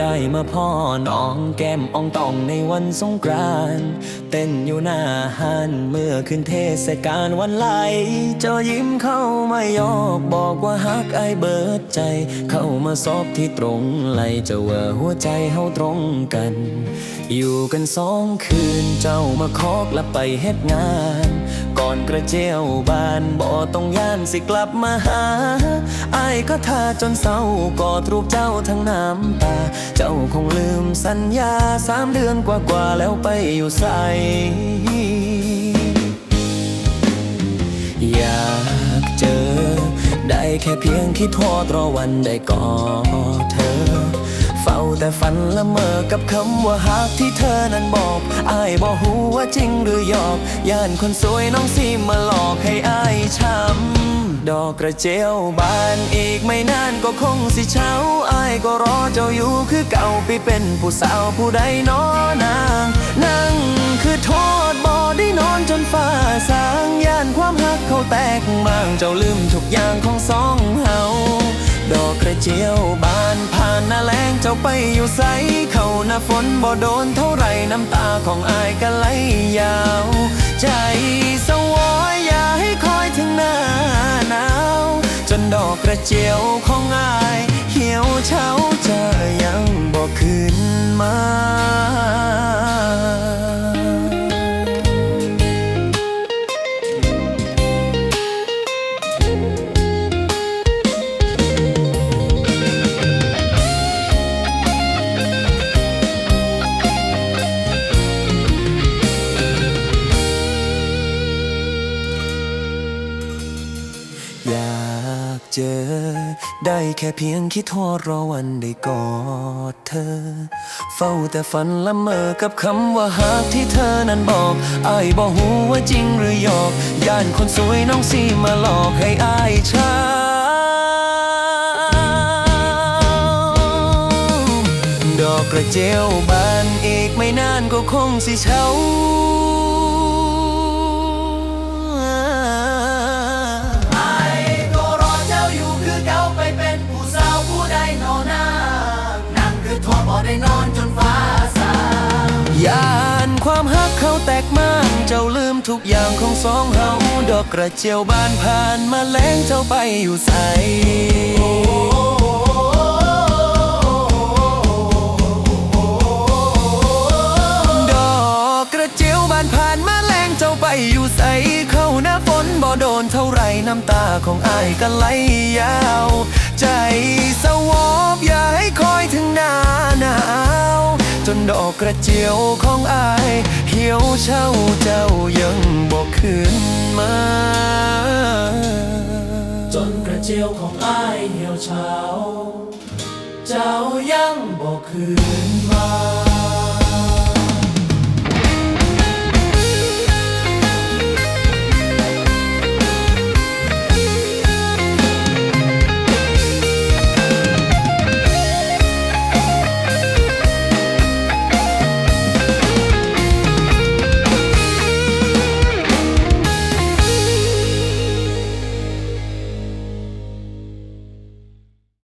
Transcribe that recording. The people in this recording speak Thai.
ได้มาพ่อน้องแก้มอ่องตองในวันสงกรานต์เต้นอยู่หน้าห้านเมื่อขึ้นเทศกาลวันไหล เจ้ายิ้มเข้ามายอกบอกว่าฮักไอเบิดใจ เข้ามาซอบที่ตรงไหลเจะว่าหัวใจเฮาตรงกัน อยู่กันสองคืนเจ้ามาคอกและไปเฮ็ดงาน ก่อนกระเจียวบานบ่ต้องย่านสิกลับมาหาไอ้ายก็ท่าจนเศร้ากอดรูปเจ้าทั้งน้ำตา เจ้าคงลืมสัญญาสามเดือนกว่าๆแล้วไปอยู่ใสอยากเจอ ได้แค่เพียงคิดทอดรอวันได้กอดเธอ เฝ้าแต่ฝันละเมอกับคำว่าหากที่เธอนั้นบอกอายบอกหูว่าจริงหรือหยอกย่านคนสวยน้องซีมาหลอกให้อายช้ำดอกกระเจียวบานอีกไม่นานก็คงสิเช้าอายก็รอเจ้าอยู่คือเก่าไปเป็นผู้สาวผู้ใดน้อนางนั่งคือโทษบ่ได้นอนจนฟ้าสางย่านความหักเขาแตกบางเจ้าลืมทุกอย่างของสองเฮาดอกกระเจียว จ้าไปอยู่ใสเข้าหน้าฝนบ่โดนเท่าไรน้ำตาของอายก็ไหลยาว ใจสวอยอย่าให้คอยถึงหน้าหนาว จนดอกกระเจียวของอายเหี่ยวเฉาจะยังบ่คืนมา อ ได้แค่เพียงคิดทอดรอวันได้กอดเธอ เฝ้าแต่ฝันละเมอกับคำว่าหากที่เธอนั้นบอกอายบอกหูว่าจริงหรือหยอกย่านคนสวยน้องซีมาหลอกให้อายช้าดอกกระเจียวบานอีกไม่นานก็คงสิเช้า ได้นอนจนฟ้าสางยานความฮักเขาแตกมานเจ้าลืมทุกอย่างของสองเฮาดอกกระเจียวบานผ่านมาแล้งเจ้าไปอยู่ใสดอกกระเจียวบานผ่านมาแล้งเจ้าไปอยู่ใสเข้าหน้าฝนบ่โดนเท่าไรน้ำตาของอายก็ไหลยาว ใจ กกระเจียวของอายเหี่ยวเช่าเจ้ายังบอกคืนมา จนกระเจียวของอายเหี่ยวเช้า เจ้ายังบอกคืน